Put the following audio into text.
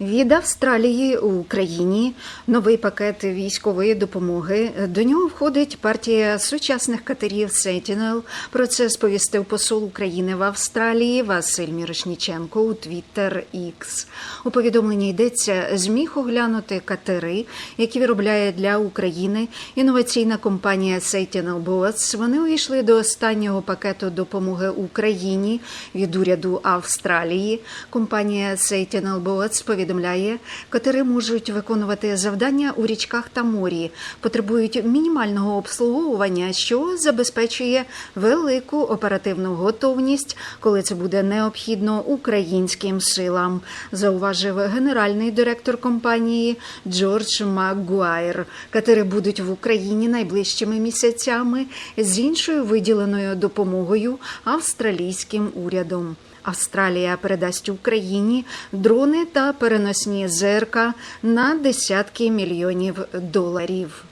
Від Австралії у Україні новий пакет військової допомоги. До нього входить партія сучасних катерів Sentinel. Про це сповістив посол України в Австралії Василь Мірошніченко у Twitter X. У повідомленні йдеться зміг оглянути катери, які виробляє для України інноваційна компанія Sentinel Boats. Вони увійшли до останнього пакету допомоги Україні від уряду Австралії. Компанія Sentinel Boats повідомляє, катери можуть виконувати завдання у річках та морі, потребують мінімального обслуговування, що забезпечує велику оперативну готовність, коли це буде необхідно українським силам, зауважив генеральний директор компанії Джордж Макгуайр. Катери будуть в Україні найближчими місяцями з іншою виділеною допомогою австралійським урядом. Австралія передасть Україні дрони та переносні зерка на десятки мільйонів доларів.